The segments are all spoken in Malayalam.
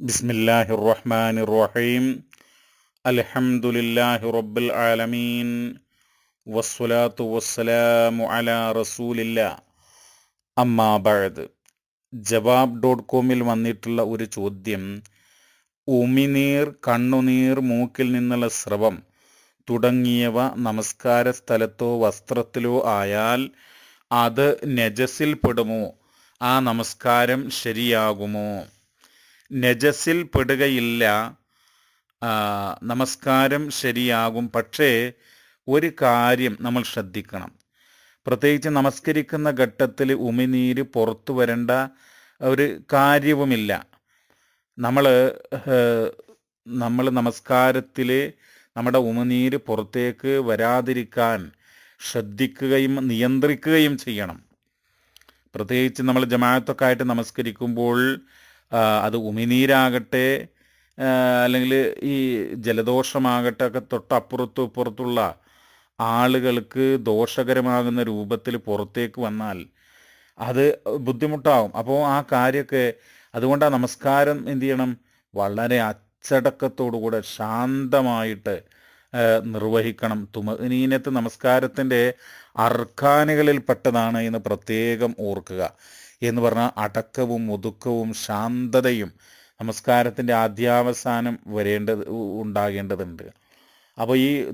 ബിസ്മില്ലാഹി റഹ്മാൻ റഹീം അലഹമുല്ലാഹി റബ്ബുൽ ആലമീൻ. വസ്സലാത്തു വസ്സലാമു അലാ റസൂലില്ല. അമ്മാബഴത് ജവാബ് ഡോട്ട് കോമിൽ വന്നിട്ടുള്ള ഒരു ചോദ്യം. ഉമിനീർ കണ്ണുനീർ മൂക്കിൽ നിന്നുള്ള സ്രവം തുടങ്ങിയവ നമസ്കാര സ്ഥലത്തോ വസ്ത്രത്തിലോ ആയാൽ അത് നജസിൽപ്പെടുമോ? ആ നമസ്കാരം ശരിയാകുമോ? നജസിൽ പെടുകയില്ല. നമസ്കാരം ശരിയാകും. പക്ഷേ ഒരു കാര്യം നമ്മൾ ശ്രദ്ധിക്കണം. പ്രത്യേകിച്ച് നമസ്കരിക്കുന്ന ഘട്ടത്തിൽ ഉമിനീര് പുറത്തു വരേണ്ട ഒരു കാര്യവുമില്ല. നമ്മൾ നമ്മൾ നമസ്കാരത്തിൽ നമ്മുടെ ഉമിനീര് പുറത്തേക്ക് വരാതിരിക്കാൻ ശ്രദ്ധിക്കുകയും നിയന്ത്രിക്കുകയും ചെയ്യണം. പ്രത്യേകിച്ച് നമ്മൾ ജമാഅത്തൊക്കെ ആയിട്ട് നമസ്കരിക്കുമ്പോൾ അത് ഉമിനീരാകട്ടെ അല്ലെങ്കിൽ ഈ ജലദോഷമാകട്ടെ ഒക്കെ തൊട്ടപ്പുറത്തും ഇപ്പുറത്തുള്ള ആളുകൾക്ക് ദോഷകരമാകുന്ന രൂപത്തിൽ പുറത്തേക്ക് വന്നാൽ അത് ബുദ്ധിമുട്ടാവും. അപ്പോൾ ആ കാര്യമൊക്കെ അതുകൊണ്ട് ആ നമസ്കാരം എന്ത് ചെയ്യണം? വളരെ അച്ചടക്കത്തോടുകൂടെ ശാന്തമായിട്ട് നിർവഹിക്കണം. തുമനീനത്ത് നമസ്കാരത്തിന്റെ അർഖാനുകളിൽ പെട്ടതാണ് എന്ന് പ്രത്യേകം ഓർക്കുക. എന്ന് പറഞ്ഞാൽ അടക്കവും ഒതുക്കവും ശാന്തതയും നമസ്കാരത്തിന്റെ ആദ്യാവസാനം വരേണ്ടത് ഉണ്ടാകേണ്ടതുണ്ട്. അപ്പോൾ ഈ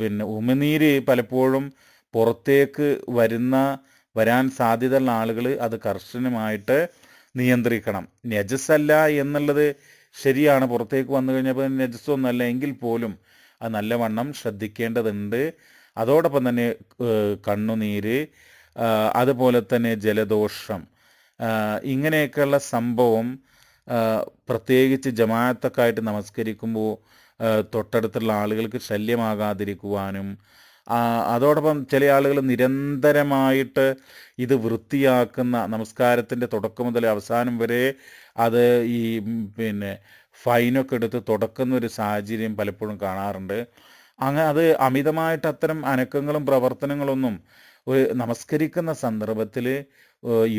പിന്നെ ഉമിനീര് പലപ്പോഴും പുറത്തേക്ക് വരുന്ന വരാൻ സാധ്യതയുള്ള ആളുകൾ അത് കർശനമായിട്ട് നിയന്ത്രിക്കണം. നജസല്ല എന്നുള്ളത് ശരിയാണ്. പുറത്തേക്ക് വന്നു കഴിഞ്ഞപ്പോൾ നജസ്സൊന്നുമല്ല. എങ്കിൽ പോലും അത് നല്ലവണ്ണം ശ്രദ്ധിക്കേണ്ടതുണ്ട്. അതോടൊപ്പം തന്നെ കണ്ണുനീര് അതുപോലെ തന്നെ ജലദോഷം ഇങ്ങനെയൊക്കെയുള്ള സംഭവം പ്രത്യേകിച്ച് ജമാഅത്തൊക്കെ നമസ്കരിക്കുമ്പോൾ തൊട്ടടുത്തുള്ള ആളുകൾക്ക് ശല്യമാകാതിരിക്കുവാനും അതോടൊപ്പം ചില ആളുകൾ നിരന്തരമായിട്ട് ഇത് വൃത്തിയാക്കുന്ന നമസ്കാരത്തിന്റെ തുടക്കം മുതൽ അവസാനം വരെ അത് ഈ പിന്നെ ഫൈനൊക്കെ എടുത്ത് തുടക്കുന്ന ഒരു സാഹചര്യം പലപ്പോഴും കാണാറുണ്ട്. അങ്ങനെ അത് അമിതമായിട്ട് അത്തരം അനക്കങ്ങളും പ്രവർത്തനങ്ങളൊന്നും ഒരു നമസ്കരിക്കുന്ന സന്ദർഭത്തിൽ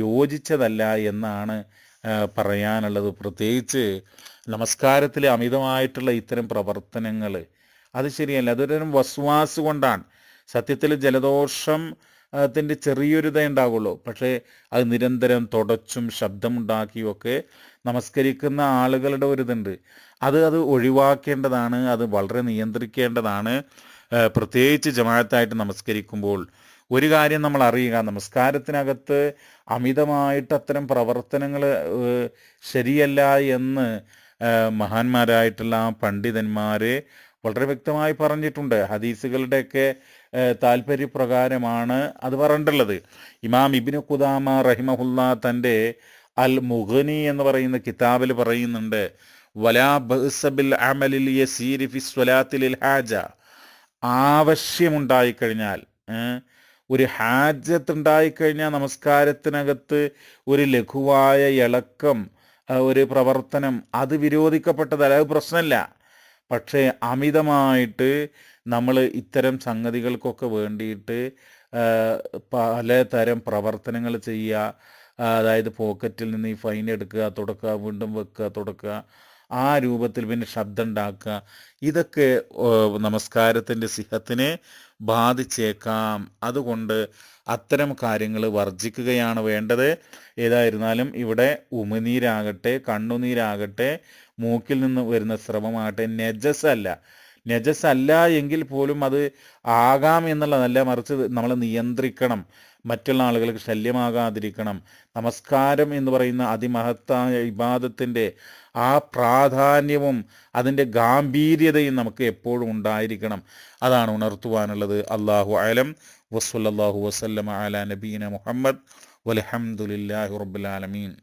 യോജിച്ചതല്ല എന്നാണ് പറയാനുള്ളത്. പ്രത്യേകിച്ച് നമസ്കാരത്തിൽ അമിതമായിട്ടുള്ള ഇത്തരം പ്രവർത്തനങ്ങൾ അത് ശരിയല്ല. അതൊരു വസ്വാസ് കൊണ്ടാണ്. സത്യത്തിൽ ജലദോഷം ത്തിന്റെ ചെറിയൊരു ഇതേ ഉണ്ടാവുള്ളൂ. പക്ഷേ അത് നിരന്തരം തുടച്ചും ശബ്ദമുണ്ടാക്കിയും ഒക്കെ നമസ്കരിക്കുന്ന ആളുകളുടെ ഒരു ഇതുണ്ട്. അത് അത് ഒഴിവാക്കേണ്ടതാണ് അത് വളരെ നിയന്ത്രിക്കേണ്ടതാണ്. പ്രത്യേകിച്ച് ജമാഅത്തായിട്ട് നമസ്കരിക്കുമ്പോൾ ഒരു കാര്യം നമ്മൾ അറിയുക നമസ്കാരത്തിനകത്ത് അമിതമായിട്ട് അത്തരം പ്രവർത്തനങ്ങൾ ശരിയല്ല എന്ന് മഹാന്മാരായിട്ടുള്ള ആ പണ്ഡിതന്മാരെ വളരെ വ്യക്തമായി പറഞ്ഞിട്ടുണ്ട്. ഹദീസുകളുടെയൊക്കെ താല്പര്യപ്രകാരമാണ് അത് പറഞ്ഞിട്ടുള്ളത്. ഇമാം ഇബിന് കുദാമ റഹിമഹുല്ല തന്റെ അൽ മുഗനി എന്ന് പറയുന്ന കിതാബിൽ പറയുന്നുണ്ട് അമലിൽ ആവശ്യമുണ്ടായിക്കഴിഞ്ഞാൽ ഒരു ഹാജത്ത് ഉണ്ടായിക്കഴിഞ്ഞാൽ നമസ്കാരത്തിനകത്ത് ഒരു ലഘുവായ ഇളക്കം ഒരു പ്രവർത്തനം അത് വിരോധിക്കപ്പെട്ടതല്ല അത് പ്രശ്നമല്ല. പക്ഷേ അമിതമായിട്ട് നമ്മൾ ഇത്തരം സംഗതികൾക്കൊക്കെ വേണ്ടിയിട്ട് പലതരം പ്രവർത്തനങ്ങൾ ചെയ്യുക അതായത് പോക്കറ്റിൽ നിന്ന് ഈ ഫൈൻ എടുക്കുക തുടക്കുക വീണ്ടും വെക്കുക തുടക്കുക ആ രൂപത്തിൽ പിന്നെ ശബ്ദം ഉണ്ടാക്കുക ഇതൊക്കെ നമസ്കാരത്തിന്റെ സിഹത്തിനെ ബാധിച്ചേക്കാം. അതുകൊണ്ട് അത്തരം കാര്യങ്ങൾ വർജിക്കുകയാണ് വേണ്ടത്. ഏതായിരുന്നാലും ഇവിടെ ഉമിനീരാകട്ടെ കണ്ണുനീരാകട്ടെ മൂക്കിൽ നിന്ന് വരുന്ന സ്രവമാകട്ടെ നെജസ് അല്ല നജസ് അല്ല എങ്കിൽ പോലും അത് ആകാം എന്നുള്ളതല്ല മറിച്ച് നമ്മൾ നിയന്ത്രിക്കണം. മറ്റുള്ള ആളുകൾക്ക് ശല്യമാകാതിരിക്കണം. നമസ്കാരം എന്ന് പറയുന്ന അതിമഹത്തായ ഇബാദത്തിന്റെ ആ പ്രാധാന്യവും അതിന്റെ ഗാംഭീര്യതയും നമുക്ക് എപ്പോഴും ഉണ്ടായിരിക്കണം. അതാണ് ഉണർത്തുവാനുള്ളത്. അള്ളാഹു അലം. വസ്വല്ലാഹു വസ്ലമ അല നബീന മുഹമ്മദ്. വലഹമുല്ലാഹി റബ്ബുലാലമീൻ